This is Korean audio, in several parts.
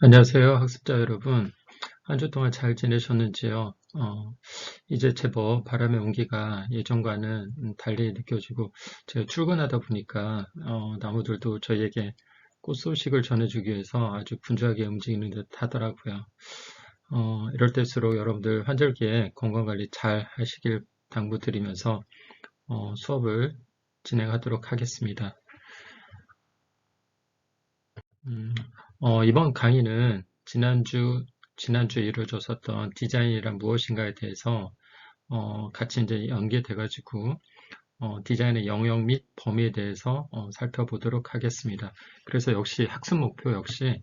안녕하세요, 학습자 여러분. 한 주 동안 잘 지내셨는지요? 어, 이제 제법 바람의 온기가 예전과는 음, 달리 느껴지고, 제가 출근하다 보니까, 어, 나무들도 저희에게 꽃 소식을 전해주기 위해서 아주 분주하게 움직이는 듯 하더라고요. 어, 이럴 때일수록 여러분들 환절기에 건강관리 잘 하시길 당부드리면서, 어, 수업을 진행하도록 하겠습니다. 음, 어, 이번 강의는 지난주, 지난주에 이루어졌었던 디자인이란 무엇인가에 대해서 어, 같이 이제 연계돼가지고 어, 디자인의 영역 및 범위에 대해서 어, 살펴보도록 하겠습니다. 그래서 역시 학습 목표 역시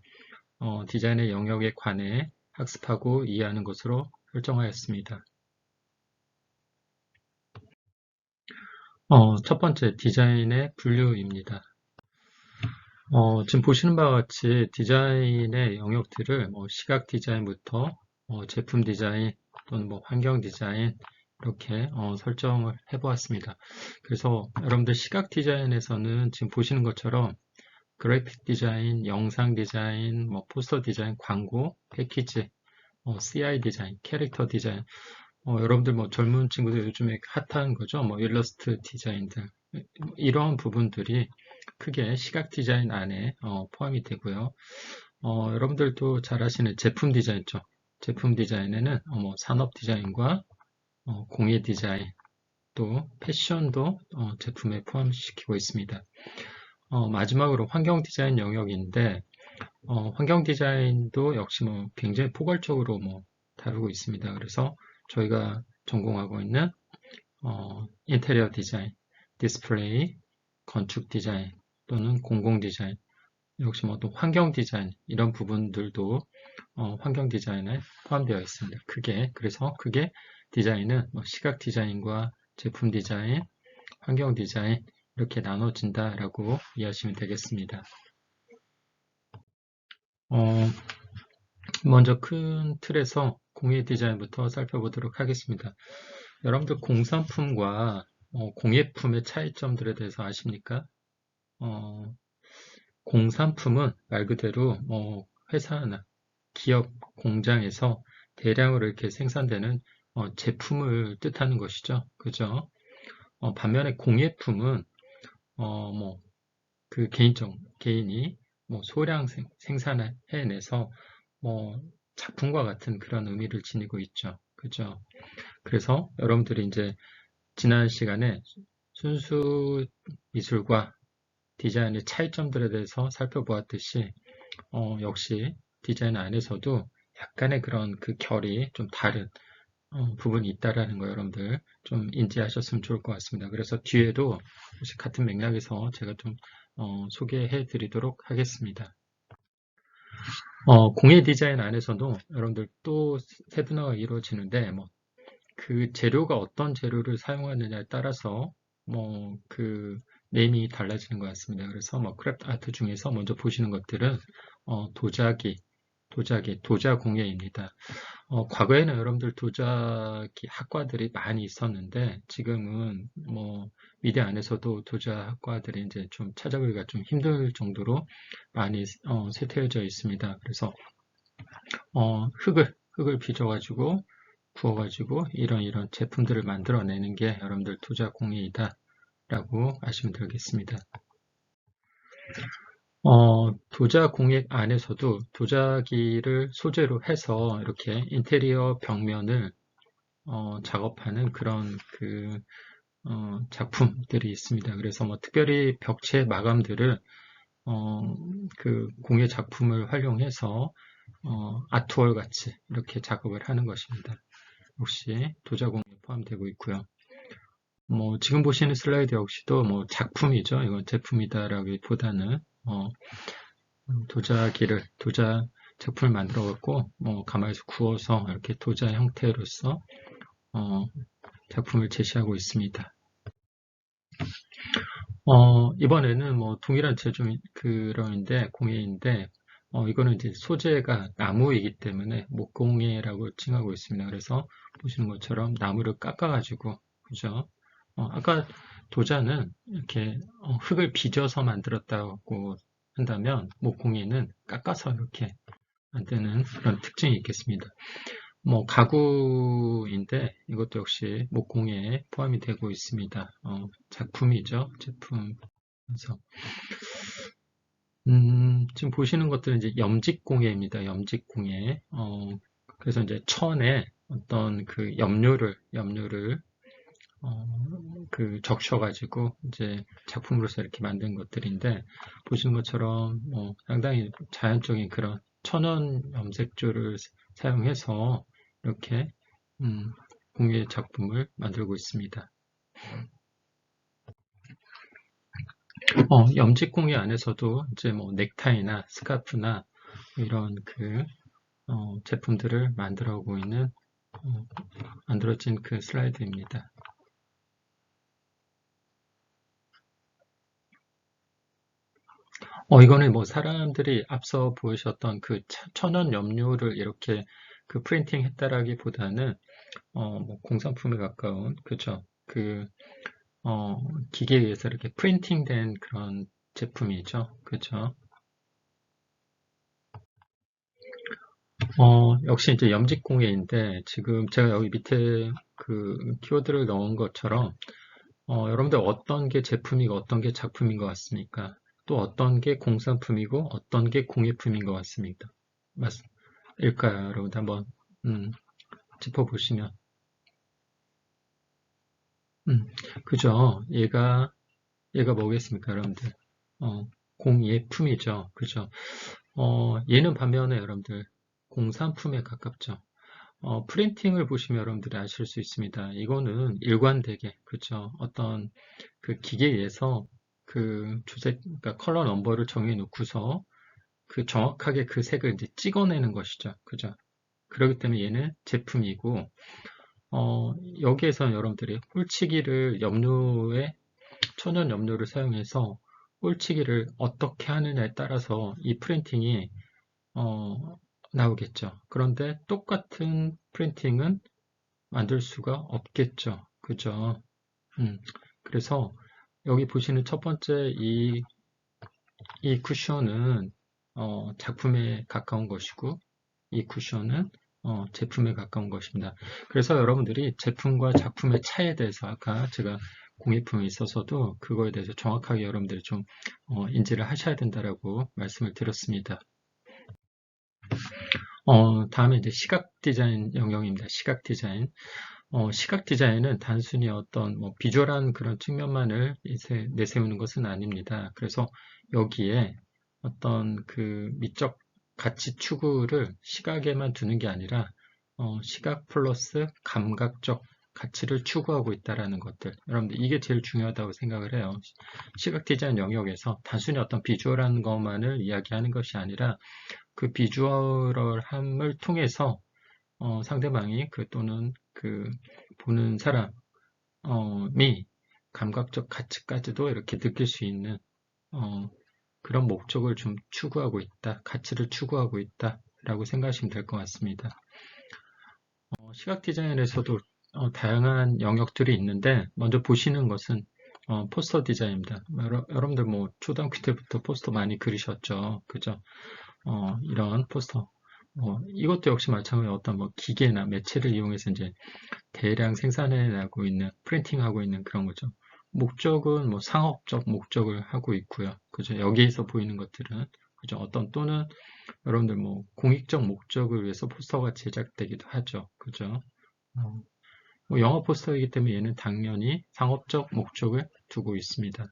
어, 디자인의 영역에 관해 학습하고 이해하는 것으로 설정하였습니다. 어, 첫 번째 디자인의 분류입니다. 어, 지금 보시는 바와 같이 디자인의 영역들을 뭐 시각 디자인부터 어, 제품 디자인 또는 뭐 환경 디자인 이렇게 어, 설정을 해 보았습니다. 그래서 여러분들 시각 디자인에서는 지금 보시는 것처럼 그래픽 디자인, 영상 디자인, 뭐 포스터 디자인, 광고, 패키지, 어, CI 디자인, 캐릭터 디자인 어, 여러분들 뭐 젊은 친구들 요즘에 핫한 거죠. 뭐 일러스트 디자인들 이런 부분들이 크게 시각 디자인 안에 어, 포함이 되고요. 어, 여러분들도 잘 아시는 제품 디자인죠. 제품 디자인에는 어, 뭐 산업 디자인과 어, 공예 디자인 또 패션도 어, 제품에 포함시키고 있습니다. 어, 마지막으로 환경 디자인 영역인데 환경 디자인도 역시 뭐 굉장히 포괄적으로 뭐 다루고 있습니다. 그래서 저희가 전공하고 있는 인테리어 디자인, 디스플레이, 건축 디자인 또는 공공 디자인 역시 뭐 또 환경 디자인 이런 부분들도 어, 환경 디자인에 포함되어 있습니다. 크게 그래서 크게 디자인은 뭐 시각 디자인과 제품 디자인, 환경 디자인 이렇게 나눠진다라고 이해하시면 되겠습니다. 어, 먼저 큰 틀에서 공예 디자인부터 살펴보도록 하겠습니다. 여러분들 공산품과 어, 공예품의 차이점들에 대해서 아십니까? 어, 공산품은 말 그대로 뭐 회사나 기업 공장에서 대량으로 이렇게 생산되는 어, 제품을 뜻하는 것이죠. 그죠? 어, 반면에 공예품은 어, 뭐 그 개인적 개인이 뭐 소량 생, 생산을 해내서 뭐 작품과 같은 그런 의미를 지니고 있죠. 그죠? 그래서 여러분들이 이제 지난 시간에 순수 미술과 디자인의 차이점들에 대해서 살펴보았듯이 어, 역시 디자인 안에서도 약간의 그런 그 결이 좀 다른 어, 부분이 있다라는 거 여러분들 좀 인지하셨으면 좋을 것 같습니다. 그래서 뒤에도 같은 맥락에서 제가 좀 어, 소개해 드리도록 하겠습니다. 어, 공예 디자인 안에서도 여러분들 또 세분화가 이루어지는데 뭐 그 재료가 어떤 재료를 사용하느냐에 따라서 뭐 그 네임이 달라지는 것 같습니다. 그래서 뭐 크래프트 아트 중에서 먼저 보시는 것들은 어, 도자기, 도자기, 도자 공예입니다. 어, 과거에는 여러분들 도자기 학과들이 많이 있었는데 지금은 뭐 미대 안에서도 도자 학과들이 이제 좀 찾아보기가 좀 힘들 정도로 많이 어, 쇠퇴해져 있습니다. 그래서 어, 흙을 흙을 빚어가지고 구워가지고 이런 이런 제품들을 만들어내는 게 여러분들 도자 공예이다. 라고 아시면 되겠습니다. 어, 도자 공예 안에서도 도자기를 소재로 해서 이렇게 인테리어 벽면을 어, 작업하는 그런 그 어, 작품들이 있습니다. 그래서 뭐 특별히 벽체 마감들을 어, 그 공예 작품을 활용해서 어, 아트월 같이 이렇게 작업을 하는 것입니다. 역시 도자공예 포함되고 있고요. 뭐 지금 보시는 슬라이드 역시도 뭐 작품이죠. 이건 제품이다라기보다는 어, 도자기를 도자 제품을 만들어 갖고 뭐 가마에서 구워서 이렇게 도자 형태로서 어, 작품을 제시하고 있습니다. 어, 이번에는 뭐 동일한 제품 그런인데 공예인데 어, 이거는 이제 소재가 나무이기 때문에 목공예라고 칭하고 있습니다. 그래서 보시는 것처럼 나무를 깎아가지고 그죠? 어, 아까 도자는 이렇게 어, 흙을 빚어서 만들었다고 한다면 목공예는 깎아서 이렇게 만드는 그런 특징이 있겠습니다. 뭐 가구인데 이것도 역시 목공에 포함이 되고 있습니다. 어, 작품이죠. 제품. 그래서 음, 지금 보시는 것들은 이제 염직공예입니다. 염직공예. 어, 그래서 이제 천에 어떤 그 염료를 염료를 어, 그 적셔가지고 이제 작품으로서 이렇게 만든 것들인데 보시는 것처럼 뭐 상당히 자연적인 그런 천연 염색조를 사용해서 이렇게 음, 공예 작품을 만들고 있습니다. 어, 염직 공예 안에서도 이제 뭐 넥타이나 스카프나 이런 그 어, 제품들을 만들어오고 있는 어, 만들어진 그 슬라이드입니다. 어, 이거는 뭐 사람들이 앞서 보이셨던 그 천연 염료를 이렇게 그 프린팅 했다라기보다는 어, 뭐 공산품에 가까운 그죠? 그 어, 기계에 의해서 이렇게 프린팅된 그런 제품이죠. 그죠? 어, 역시 이제 염직 공예인데 지금 제가 여기 밑에 그 키워드를 넣은 것처럼 어, 여러분들 어떤 게 제품이고 어떤 게 작품인 것 같습니까? 또 어떤 게 공산품이고 어떤 게 공예품인 것 같습니까? 맞일까요? 여러분들 한번 음, 짚어보시면 음, 그죠? 얘가 얘가 뭐겠습니까, 여러분들? 어, 공예품이죠. 그죠? 어, 얘는 반면에 여러분들 공산품에 가깝죠. 어, 프린팅을 보시면 여러분들이 아실 수 있습니다. 이거는 일관되게, 그죠? 어떤 그 기계에서 그 주색, 그러니까 컬러 넘버를 정해 놓고서 그 정확하게 그 색을 이제 찍어내는 것이죠. 그죠? 그렇기 때문에 얘는 제품이고, 어, 여기에서 여러분들이 홀치기를 염료에 천연 염료를 사용해서 홀치기를 어떻게 하느냐에 따라서 이 프린팅이 어, 나오겠죠. 그런데 똑같은 프린팅은 만들 수가 없겠죠. 그죠? 음, 그래서 여기 보시는 첫 번째 이, 이 쿠션은 어, 작품에 가까운 것이고 이 쿠션은 어, 제품에 가까운 것입니다. 그래서 여러분들이 제품과 작품의 차이에 대해서 아까 제가 공예품에 있어서도 그거에 대해서 정확하게 여러분들이 좀 어, 인지를 하셔야 된다라고 말씀을 드렸습니다. 어, 다음에 이제 시각 디자인 영역입니다. 시각 디자인. 어, 시각 디자인은 단순히 어떤 뭐 비주얼한 그런 측면만을 내세우는 것은 아닙니다. 그래서 여기에 어떤 그 미적 가치 추구를 시각에만 두는 게 아니라 어, 시각 플러스 감각적 가치를 추구하고 있다는 것들 여러분들 이게 제일 중요하다고 생각을 해요 시각 디자인 영역에서 단순히 어떤 비주얼한 것만을 이야기하는 것이 아니라 그 비주얼함을 통해서 어, 상대방이 그 또는 그 보는 사람이 감각적 가치까지도 이렇게 느낄 수 있는 어, 그런 목적을 좀 추구하고 있다, 가치를 추구하고 있다 라고 생각하시면 될 것 같습니다. 어, 시각 디자인에서도 어, 다양한 영역들이 있는데 먼저 보시는 것은 어, 포스터 디자인입니다. 여러, 여러분들 뭐 초등학교 때부터 포스터 많이 그리셨죠, 그죠? 어, 이런 포스터 어, 이것도 역시 마찬가지로 어떤 뭐 기계나 매체를 이용해서 이제 대량 생산해 나고 있는 프린팅하고 있는 그런 거죠. 목적은 뭐 상업적 목적을 하고 있고요. 그죠? 여기에서 보이는 것들은 그죠? 어떤 또는 여러분들 뭐 공익적 목적을 위해서 포스터가 제작되기도 하죠. 그죠? 어, 뭐 영화 포스터이기 때문에 얘는 당연히 상업적 목적을 두고 있습니다.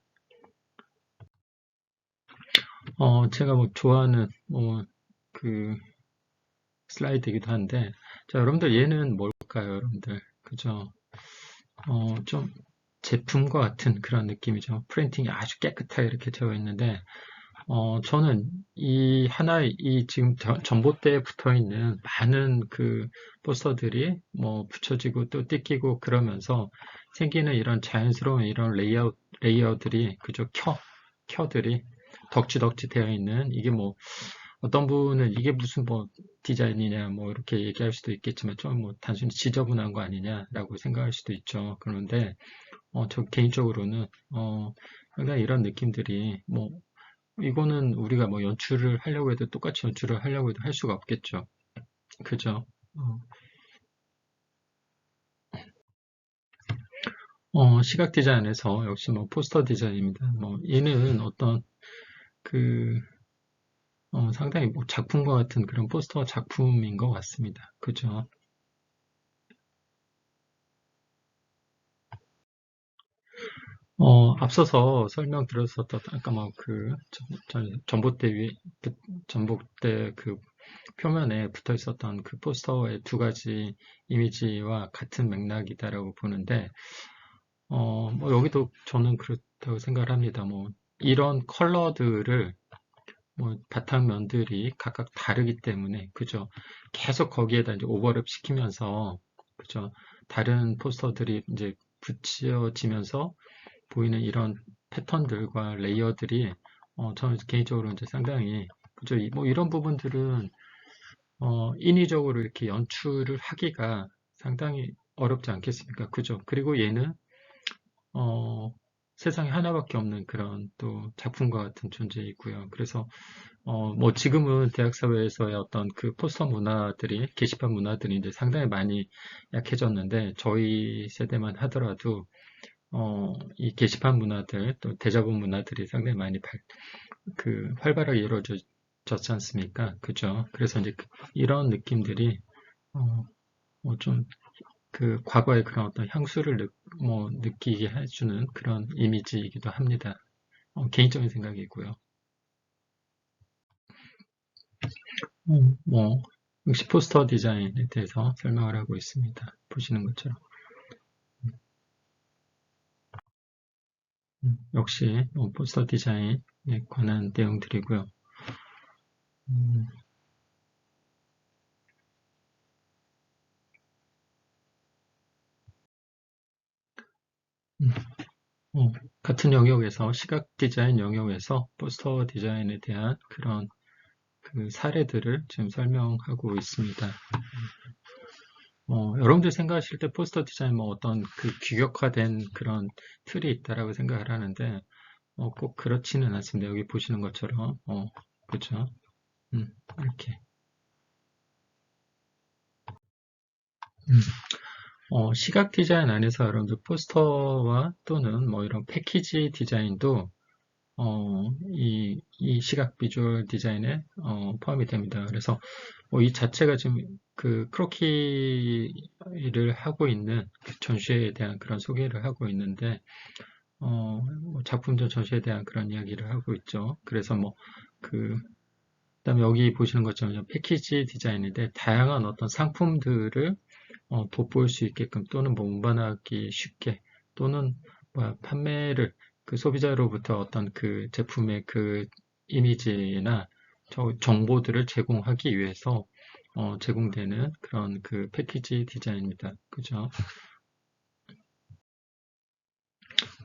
어, 제가 뭐 좋아하는 뭐 그 슬라이드이기도 한데 자 여러분들 얘는 뭘까요 여러분들? 그죠? 어, 좀 제품과 같은 그런 느낌이죠. 프린팅이 아주 깨끗하게 이렇게 되어 있는데 어, 저는 이 하나의 이 지금 전봇대에 붙어 있는 많은 그 포스터들이 뭐 붙여지고 또 뜯기고 그러면서 생기는 이런 자연스러운 이런 레이아웃 레이어들이 그죠 켜 켜들이 덕지덕지 되어 있는 이게 뭐 어떤 분은 이게 무슨 뭐 디자인이냐 뭐 이렇게 얘기할 수도 있겠지만 좀 뭐 단순히 지저분한 거 아니냐라고 생각할 수도 있죠. 그런데 어, 저 개인적으로는 어, 상당히 이런 느낌들이 뭐 이거는 우리가 뭐 연출을 하려고 해도 똑같이 연출을 하려고 해도 할 수가 없겠죠. 그죠? 어. 어, 시각 디자인에서 역시 뭐 포스터 디자인입니다. 뭐 얘는 어떤 그 어, 상당히 뭐 작품과 같은 그런 포스터 작품인 것 같습니다. 그죠? 어, 앞서서 설명드렸었던 아까 뭐그 전봇대 위그 전봇대 그 표면에 붙어 있었던 그 포스터의 두 가지 이미지와 같은 맥락이다라고 보는데 어, 뭐 여기도 저는 그렇다고 생각을 합니다. 뭐 이런 컬러들을 뭐 바탕면들이 각각 다르기 때문에 그죠? 계속 거기에다 이제 오버랩 시키면서 그죠? 다른 포스터들이 이제 붙여지면서 보이는 이런 패턴들과 레이어들이 어, 저는 개인적으로 이제 상당히 그죠? 뭐 이런 부분들은 어, 인위적으로 이렇게 연출을 하기가 상당히 어렵지 않겠습니까? 그죠? 그리고 얘는 어, 세상에 하나밖에 없는 그런 또 작품과 같은 존재이고요. 그래서 어, 뭐 지금은 대학 사회에서의 어떤 그 포스터 문화들이 게시판 문화들이 이제 상당히 많이 약해졌는데 저희 세대만 하더라도 어, 이 게시판 문화들 또 대자본 문화들이 상당히 많이 발, 그 활발하게 이루어졌지 않습니까? 그죠? 그래서 이제 그 이런 느낌들이 어, 뭐 좀 그 과거의 그런 어떤 향수를 느, 뭐 느끼게 해주는 그런 이미지이기도 합니다. 어, 개인적인 생각이고요. 음, 뭐 역시 포스터 디자인에 대해서 설명을 하고 있습니다. 보시는 것처럼. 음, 역시 뭐 포스터 디자인에 관한 내용들이고요. 음, 어, 같은 영역에서 시각 디자인 영역에서 포스터 디자인에 대한 그런 그 사례들을 지금 설명하고 있습니다. 어, 여러분들 생각하실 때 포스터 디자인 뭐 어떤 그 규격화된 그런 틀이 있다라고 생각을 하는데 어, 꼭 그렇지는 않습니다. 여기 보시는 것처럼 어, 그렇죠? 음, 이렇게 음. 어, 시각 디자인 안에서 여러분들 포스터와 또는 뭐 이런 패키지 디자인도 어, 이, 이 시각 비주얼 디자인에 어, 포함이 됩니다. 그래서 뭐 이 자체가 지금 그 크로키를 하고 있는 그 전시회에 대한 그런 소개를 하고 있는데 어, 뭐 작품전 전시에 대한 그런 이야기를 하고 있죠. 그래서 뭐 그 그 다음에 여기 보시는 것처럼 패키지 디자인인데 다양한 어떤 상품들을 어, 돋보일 수 있게끔 또는 뭐 운반하기 쉽게 또는 뭐 판매를 그 소비자로부터 어떤 그 제품의 그 이미지나 정보들을 제공하기 위해서 어, 제공되는 그런 그 패키지 디자인입니다. 그죠?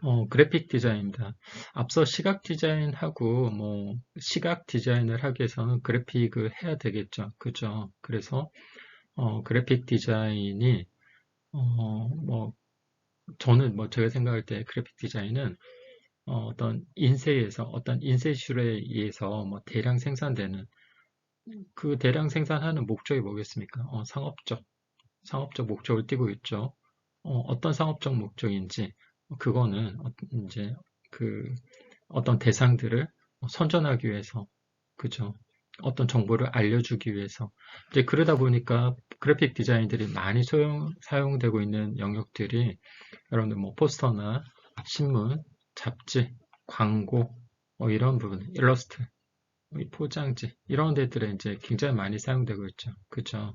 어, 그래픽 디자인입니다. 앞서 시각 디자인하고 뭐 시각 디자인을 하기 위해서는 그래픽을 해야 되겠죠. 그죠? 그래서 어, 그래픽 디자인이 어, 뭐 저는 뭐 제가 생각할 때 그래픽 디자인은 어, 떤 인쇄에서 어떤 인쇄술에 의해서 뭐 대량 생산되는 그 대량 생산하는 목적이 뭐겠습니까? 어, 상업적 상업적 목적을 띠고 있죠. 어, 떤 상업적 목적인지 그거는 어, 이제 그 어떤 대상들을 선전하기 위해서 그죠? 어떤 정보를 알려주기 위해서 이제 그러다 보니까 그래픽 디자인들이 많이 소용, 사용되고 있는 영역들이 여러분들 뭐 포스터나 신문, 잡지, 광고 뭐 이런 부분, 일러스트, 포장지 이런 데들에 이제 굉장히 많이 사용되고 있죠. 그죠?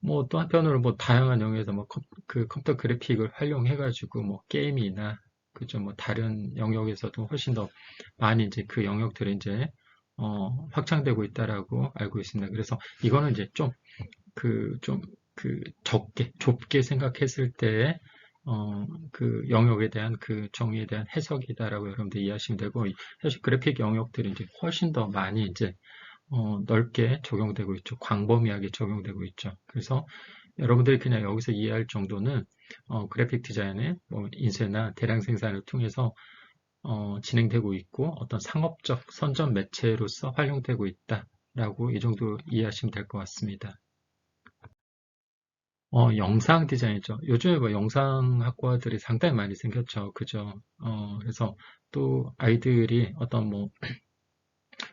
뭐 또 한편으로 뭐 다양한 영역에서 뭐 그 컴퓨터 그래픽을 활용해 가지고 뭐 게임이나 그죠 뭐 다른 영역에서도 훨씬 더 많이 이제 그 영역들이 이제 어, 확장되고 있다라고 알고 있습니다. 그래서 이거는 이제 좀 그, 좀, 그, 적게, 좁게 생각했을 때, 어, 그 영역에 대한 그 정의에 대한 해석이다라고 여러분들 이해하시면 되고, 사실 그래픽 영역들이 이제 훨씬 더 많이 이제, 어, 넓게 적용되고 있죠. 광범위하게 적용되고 있죠. 그래서 여러분들이 그냥 여기서 이해할 정도는, 어, 그래픽 디자인의 뭐 인쇄나 대량 생산을 통해서 어, 진행되고 있고 어떤 상업적 선전 매체로서 활용되고 있다라고 이 정도 이해하시면 될 것 같습니다. 어, 영상 디자인이죠. 요즘에 뭐 영상 학과들이 상당히 많이 생겼죠. 그죠? 어, 그래서 또 아이들이 어떤 뭐,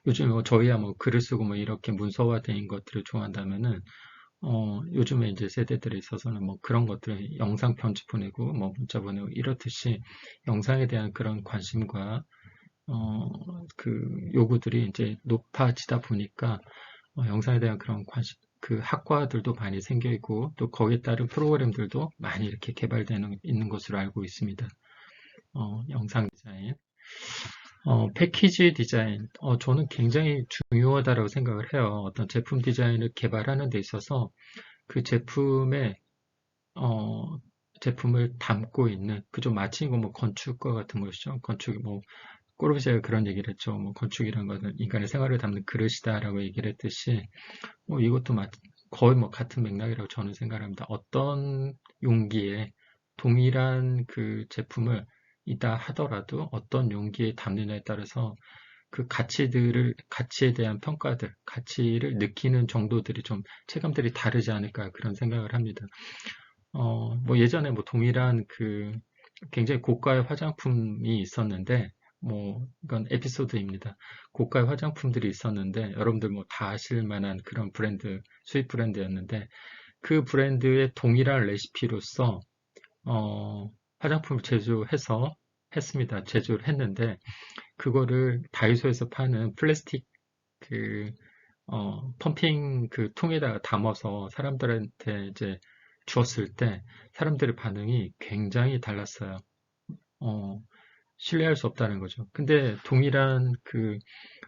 요즘에 뭐 저희야 뭐 글을 쓰고 뭐 이렇게 문서화된 것들을 좋아한다면은, 어, 요즘에 이제 세대들에 있어서는 뭐 그런 것들, 영상 편지 보내고 뭐 문자 보내고 이렇듯이 영상에 대한 그런 관심과, 어, 그 요구들이 이제 높아지다 보니까, 어, 영상에 대한 그런 관심, 그 학과들도 많이 생겨 있고 또 거기에 따른 프로그램들도 많이 이렇게 개발되는 있는 것으로 알고 있습니다. 어, 영상 디자인, 어, 패키지 디자인, 어, 저는 굉장히 중요하다고 생각을 해요. 어떤 제품 디자인을 개발하는 데 있어서 그 제품의 어, 제품을 담고 있는 그좀 마치 뭐 건축과 같은 것이죠. 건축이 뭐 꼬르비제가 그런 얘기를 했죠. 뭐 건축이란 것은 인간의 생활을 담는 그릇이다라고 얘기를 했듯이 뭐 이것도 거의 뭐 같은 맥락이라고 저는 생각합니다. 어떤 용기에 동일한 그 제품을 이다 하더라도 어떤 용기에 담느냐에 따라서 그 가치들을 가치에 대한 평가들, 가치를 느끼는 정도들이 좀 체감들이 다르지 않을까 그런 생각을 합니다. 어, 뭐 예전에 뭐 동일한 그 굉장히 고가의 화장품이 있었는데 뭐 이건 에피소드입니다. 고가의 화장품들이 있었는데 여러분들 뭐 다 아실 만한 그런 브랜드 수입 브랜드였는데 그 브랜드의 동일한 레시피로서 어, 화장품을 제조해서 했습니다. 제조를 했는데 그거를 다이소에서 파는 플라스틱 그 어, 펌핑 그 통에다가 담아서 사람들한테 이제 주었을 때 사람들의 반응이 굉장히 달랐어요. 어, 신뢰할 수 없다는 거죠. 근데 동일한 그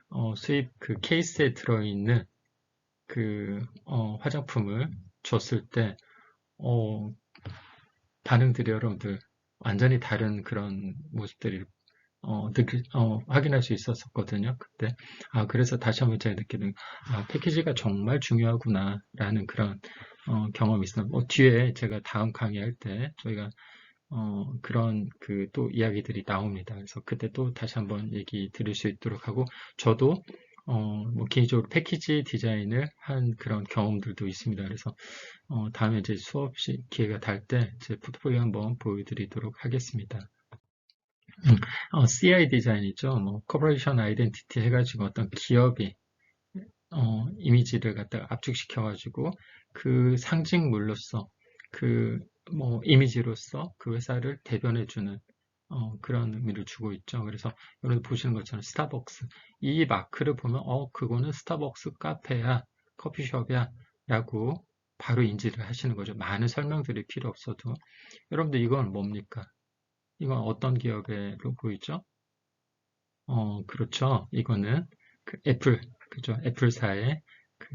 어, 수입 그 케이스에 들어있는 그 어, 화장품을 줬을 때 어, 반응들이 여러분들 완전히 다른 그런 모습들이 어, 느끼, 어, 확인할 수 있었거든요. 그때 아 그래서 다시 한번 제가 느끼는 아, 패키지가 정말 중요하구나 라는 그런 어, 경험이 있어요. 뭐 뒤에 제가 다음 강의할 때 저희가 어, 그런 그 또 이야기들이 나옵니다. 그래서 그때 또 다시 한번 얘기 드릴 수 있도록 하고 저도 어, 뭐 개인적으로 패키지 디자인을 한 그런 경험들도 있습니다. 그래서 어, 다음에 이제 수업 시 기회가 될 때 제 포트폴리오 한번 보여드리도록 하겠습니다. 음, 어, CI 디자인이죠. 뭐 코퍼레이션 아이덴티티 해가지고 어떤 기업이 어, 이미지를 갖다가 압축시켜가지고 그 상징물로서 그 뭐 이미지로서 그 회사를 대변해주는 어, 그런 의미를 주고 있죠. 그래서 여러분 보시는 것처럼 스타벅스 이 마크를 보면 어 그거는 스타벅스 카페야 커피숍이야 라고 바로 인지를 하시는 거죠. 많은 설명들이 필요 없어도 여러분들 이건 뭡니까? 이건 어떤 기업에로 보이죠? 어 그렇죠. 이거는 그 애플 그죠? 애플사의 그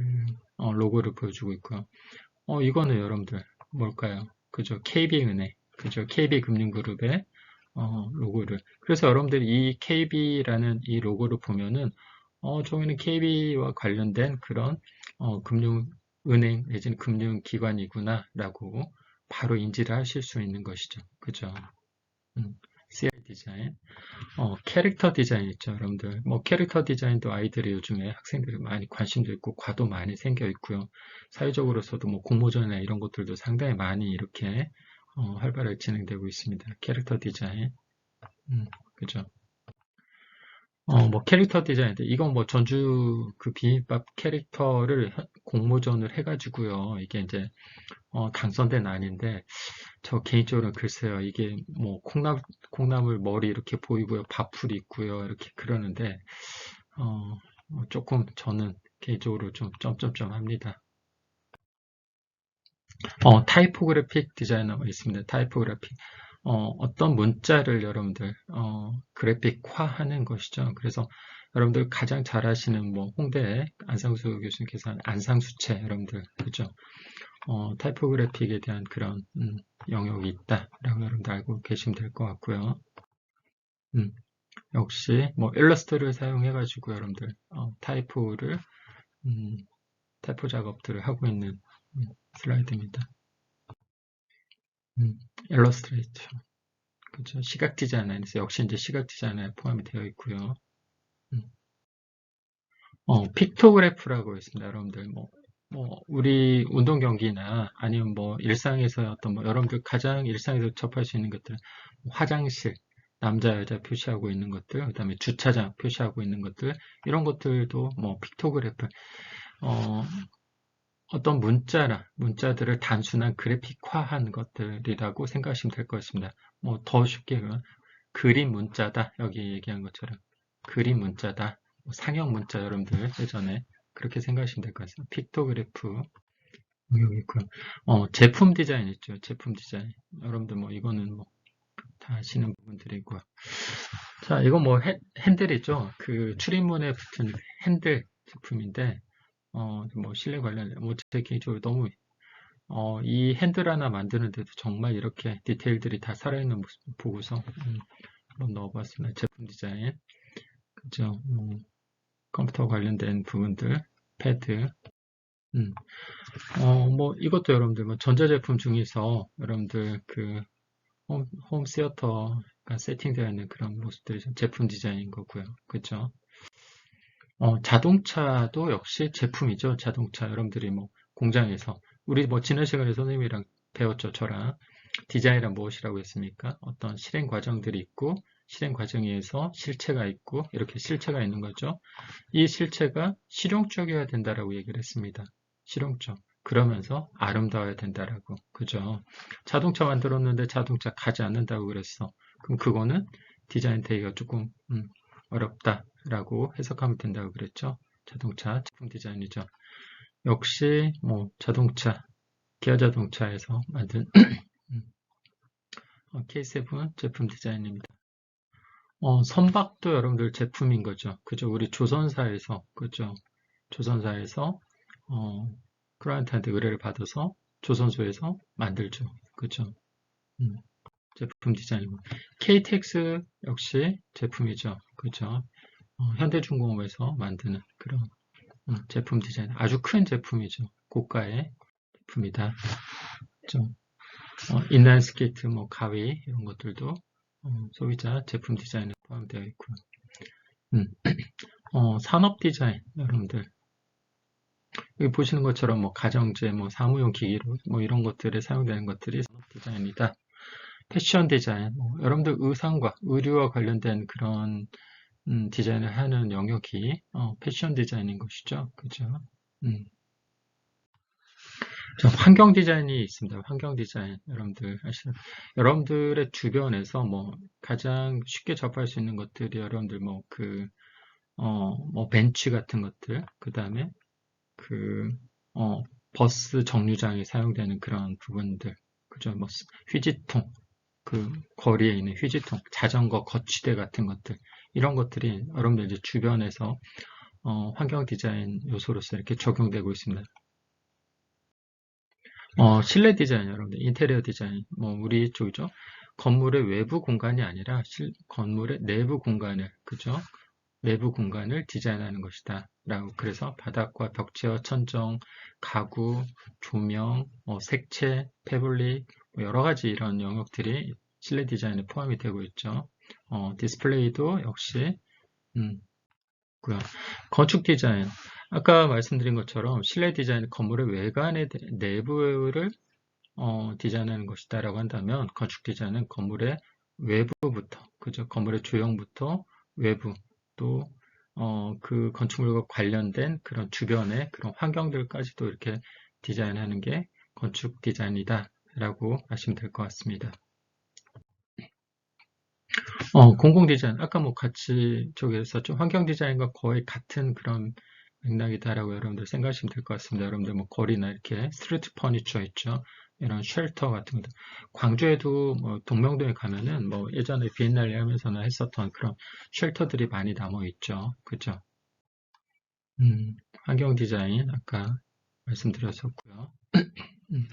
어, 로고를 보여주고 있고요. 어 이거는 여러분들 뭘까요? 그죠? KB은행 그죠? KB금융그룹의 어, 로고를. 그래서 여러분들이 이 KB라는 이 로고를 보면은 어, 저기는 KB와 관련된 그런 어, 금융은행 내지는 금융기관이구나 라고 바로 인지를 하실 수 있는 것이죠. 그죠? 음, CI 디자인. 어, 캐릭터 디자인 있죠, 여러분들. 뭐 캐릭터 디자인도 아이들이 요즘에 학생들이 많이 관심도 있고 과도 많이 생겨 있고요. 사회적으로서도 뭐 공모전이나 이런 것들도 상당히 많이 이렇게 어, 활발하게 진행되고 있습니다. 캐릭터 디자인. 음, 그죠. 어, 뭐 캐릭터 디자인인데 이건 뭐 전주 그 비빔밥 캐릭터를 공모전을 해가지고요. 이게 이제 어, 당선된 아닌데 저 개인적으로 글쎄요. 이게 뭐 콩나물 콩나물 머리 이렇게 보이고요. 밥풀 있고요. 이렇게 그러는데 어, 뭐 조금 저는 개인적으로 좀 점점점 합니다. 어, 타이포그래픽 디자이너가 있습니다. 타이포그래픽. 어, 떤 문자를 여러분들 어, 그래픽화하는 것이죠. 그래서 여러분들 가장 잘 아시는 뭐 홍대 안상수 교수님께서 한 안상수체 여러분들 그죠? 어, 타이포그래픽에 대한 그런 음, 영역이 있다라고 여러분들 알고 계시면 될 것 같고요. 음, 역시 뭐 일러스트를 사용해 가지고 여러분들 어, 타이포를 음, 타이포 작업들을 하고 있는 슬라이드입니다. 음, 일러스트레이터. 그죠? 시각 디자인에서 역시 이제 시각 디자인에 포함이 되어 있고요. 음. 어, 픽토그래프라고 있습니다. 여러분들 뭐, 뭐 우리 운동 경기나 아니면 뭐 일상에서 어떤 뭐 여러분들 가장 일상에서 접할 수 있는 것들 뭐 화장실 남자 여자 표시하고 있는 것들 그다음에 주차장 표시하고 있는 것들 이런 것들도 뭐 픽토그래프 어, 어떤 문자나 문자들을 단순한 그래픽화한 것들이라고 생각하시면 될것 같습니다. 뭐 더 쉽게 그 그림 문자다 여기 얘기한 것처럼 그림 문자다 뭐 상형 문자 여러분들 예전에 그렇게 생각하시면 될 것 같습니다. 픽토그래프 여기 있고요. 어, 제품 디자인 있죠. 제품 디자인 여러분들 뭐 이거는 뭐 다 아시는 부분들이고요. 자 이거 뭐 핸, 핸들이죠. 그 출입문에 붙은 핸들 제품인데 어, 뭐 실내 관련, 뭐제 개인적으로 너무 어, 이 핸들 하나 만드는데도 정말 이렇게 디테일들이 다 살아있는 모습 보고서 음, 한번 넣어봤습니다. 제품 디자인, 그죠? 음, 컴퓨터 관련된 부분들, 패드, 음. 어, 뭐 이것도 여러분들 뭐 전자제품 중에서 여러분들 그 홈, 홈 시어터가 세팅되어 있는 그런 모습들이 제품 디자인인 거고요. 그죠? 어, 자동차도 역시 제품이죠. 자동차 여러분들이 뭐 공장에서 우리 뭐 지난 시간에 선생님이랑 배웠죠. 저랑 디자인이란 무엇이라고 했습니까? 어떤 실행 과정들이 있고 실행 과정에서 실체가 있고 이렇게 실체가 있는 거죠. 이 실체가 실용적이어야 된다라고 얘기를 했습니다. 실용적. 그러면서 아름다워야 된다라고. 그죠? 자동차 만들었는데 자동차 가지 않는다고 그랬어. 그럼 그거는 디자인 되기가 조금 음, 어렵다라고 해석하면 된다고 그랬죠. 자동차 제품 디자인이죠. 역시 뭐 자동차, 기아 자동차에서 만든 음, 어, K7 제품 디자인입니다. 어, 선박도 여러분들 제품인 거죠. 그죠? 우리 조선사에서 그죠? 조선사에서 어, 클라이언트한테 의뢰를 받아서 조선소에서 만들죠. 그죠? 음. 제품 디자인이고 KTX 역시 제품이죠. 그죠? 어, 현대중공업에서 만드는 그런 어, 제품 디자인 아주 큰 제품이죠. 고가의 제품이다. 좀 어, 인라인 스케이트, 뭐 가위 이런 것들도 어, 소비자 제품 디자인에 포함되어 있고 음. 어, 산업 디자인 여러분들 여기 보시는 것처럼 뭐 가정제, 뭐 사무용 기기로 뭐 이런 것들에 사용되는 것들이 산업 디자인이다. 패션 디자인, 뭐 여러분들 의상과 의류와 관련된 그런 음, 디자인을 하는 영역이 어, 패션 디자인인 것이죠. 그죠? 음. 자, 환경 디자인이 있습니다. 환경 디자인 여러분들 아시는 여러분들의 주변에서 뭐 가장 쉽게 접할 수 있는 것들이 여러분들 뭐 그 어, 뭐 벤치 같은 것들 그 다음에 그 어, 버스 정류장에 사용되는 그런 부분들 그죠? 뭐 휴지통 그 거리에 있는 휴지통, 자전거 거치대 같은 것들 이런 것들이 여러분들 이제 주변에서 어, 환경 디자인 요소로서 이렇게 적용되고 있습니다. 어, 실내 디자인 여러분들 인테리어 디자인 뭐 우리 쪽이죠. 건물의 외부 공간이 아니라 실, 건물의 내부 공간을 그죠? 내부 공간을 디자인하는 것이다. 라고 그래서 바닥과 벽체와 천정, 가구, 조명, 어, 색채, 패블릭 뭐 여러 가지 이런 영역들이 실내 디자인에 포함이 되고 있죠. 어, 디스플레이도 역시 음, 고요. 건축 디자인 아까 말씀드린 것처럼 실내 디자인 건물의 외관의 내부를 어, 디자인하는 것이다 라고 한다면 건축 디자인은 건물의 외부부터 그죠 건물의 조형부터 외부 또 어, 그 건축물과 관련된 그런 주변의 그런 환경들까지도 이렇게 디자인하는 게 건축 디자인이다 라고 하시면 될 것 같습니다. 어, 공공 디자인. 아까 뭐 같이 저기서 좀 환경 디자인과 거의 같은 그런 맥락이다라고 여러분들 생각하시면 될 것 같습니다. 여러분들 뭐 거리나 이렇게 스트리트 퍼니처 있죠. 이런 쉘터 같은 것들. 광주에도 뭐 동명동에 가면은 뭐 예전에 비엔날레 하면서나 했었던 그런 쉘터들이 많이 남아 있죠. 그죠? 음, 환경 디자인 아까 말씀드렸었고요. 음,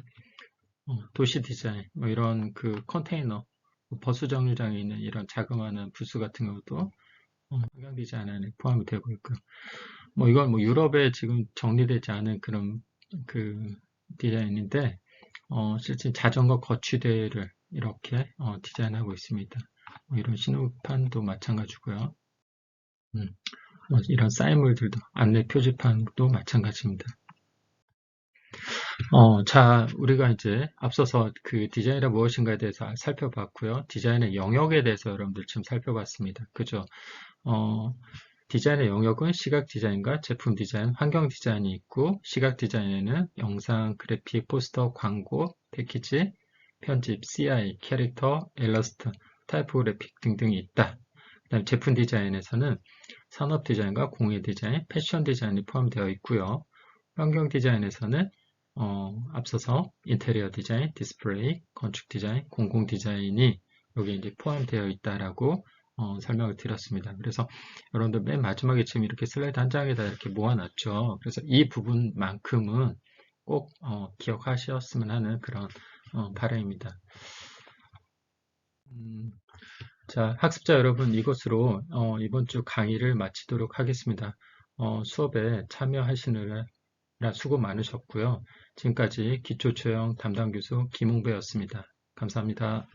어, 도시 디자인 뭐 이런 그 컨테이너 버스 정류장에 있는 이런 자그마한 부스 같은 것도 어, 환경 디자인 안에 포함이 되고 있고요. 뭐 이건 뭐 유럽에 지금 정리되지 않은 그런 그 디자인인데 어, 실제 자전거 거치대를 이렇게 어, 디자인하고 있습니다. 뭐 이런 신호판도 마찬가지고요. 음, 뭐 이런 사인물들도 안내 표지판도 마찬가지입니다. 어, 자, 우리가 이제 앞서서 그 디자인이 무엇인가에 대해서 살펴봤고요. 디자인의 영역에 대해서 여러분들 지금 살펴봤습니다. 그죠? 어, 디자인의 영역은 시각 디자인과 제품 디자인, 환경 디자인이 있고 시각 디자인에는 영상, 그래픽, 포스터, 광고, 패키지, 편집, CI, 캐릭터, 일러스트, 타이포그래픽 등등이 있다. 그다음 제품 디자인에서는 산업 디자인과 공예 디자인, 패션 디자인이 포함되어 있고요. 환경 디자인에서는 어, 앞서서 인테리어 디자인, 디스플레이, 건축 디자인, 공공 디자인이 여기 이제 포함되어 있다라고 어, 설명을 드렸습니다. 그래서 여러분들 맨 마지막에 지금 이렇게 슬라이드 한 장에다 이렇게 모아놨죠. 그래서 이 부분만큼은 꼭 어, 기억하셨으면 하는 그런 어, 바람입니다. 음, 자, 학습자 여러분 이것으로 어, 이번 주 강의를 마치도록 하겠습니다. 어, 수업에 참여하시느라 수고 많으셨고요. 지금까지 기초초형 담당 교수 김웅배였습니다. 감사합니다.